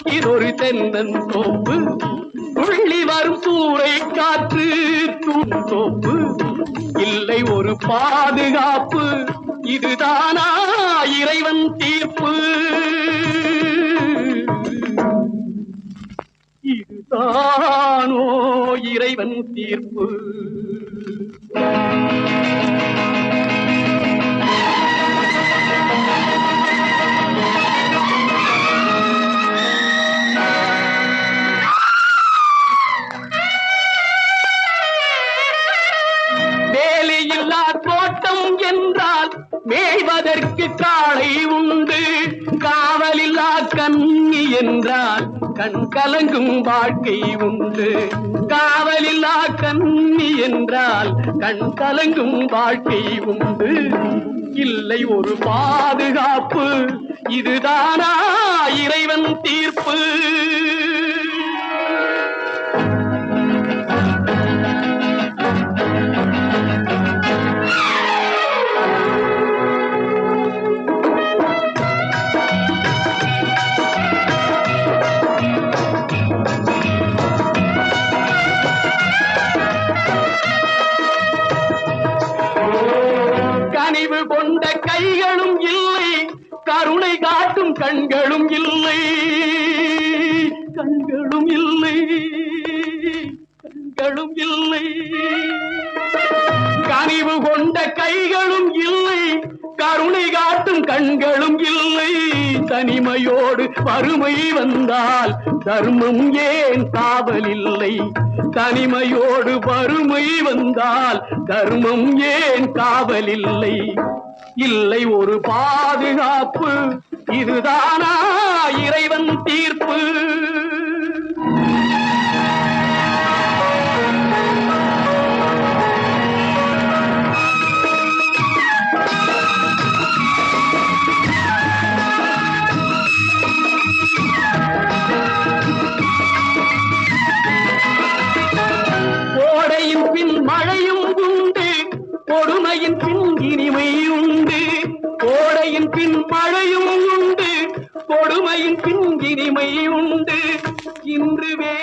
தென்னன் தோப்பு. துள்ளி வரும் சூறை காற்று தோப்பு. இல்லை ஒரு பாதுகாப்பு இதுதானா இறைவன் தீர்ப்பு. இதுதானோ இறைவன் தீர்ப்பு. மேய்வதற்கு காளை உண்டு. காவலில்லா கண்ணி என்றால் கண் கலங்கும் வாழ்க்கை உண்டு. காவலில்லா கண்ணி என்றால் கண் கலங்கும் வாழ்க்கை உண்டு. இல்லை ஒரு பாதுகாப்பு இதுதானா இறைவன் தீர்ப்பு? கருணை காட்டும் கண்களும் இல்லை. கண்களும் இல்லை. கண்களும் இல்லை. கனிவு கொண்ட கைகள் கண்ணும் கண்களும் இல்லை. தனிமையோடு வறுமை வந்தால் தர்மம் ஏன் காவல் இல்லை? தனிமையோடு வறுமை வந்தால் தர்மம் ஏன் காவல் இல்லை? இல்லை ஒரு பாதுகாப்பு இதுதானா இறைவன் தீர்ப்பு கொடுமையின் பின் மழையும் உண்டு கொடுமையின் பின் இனிமை உண்டு. இன்று வே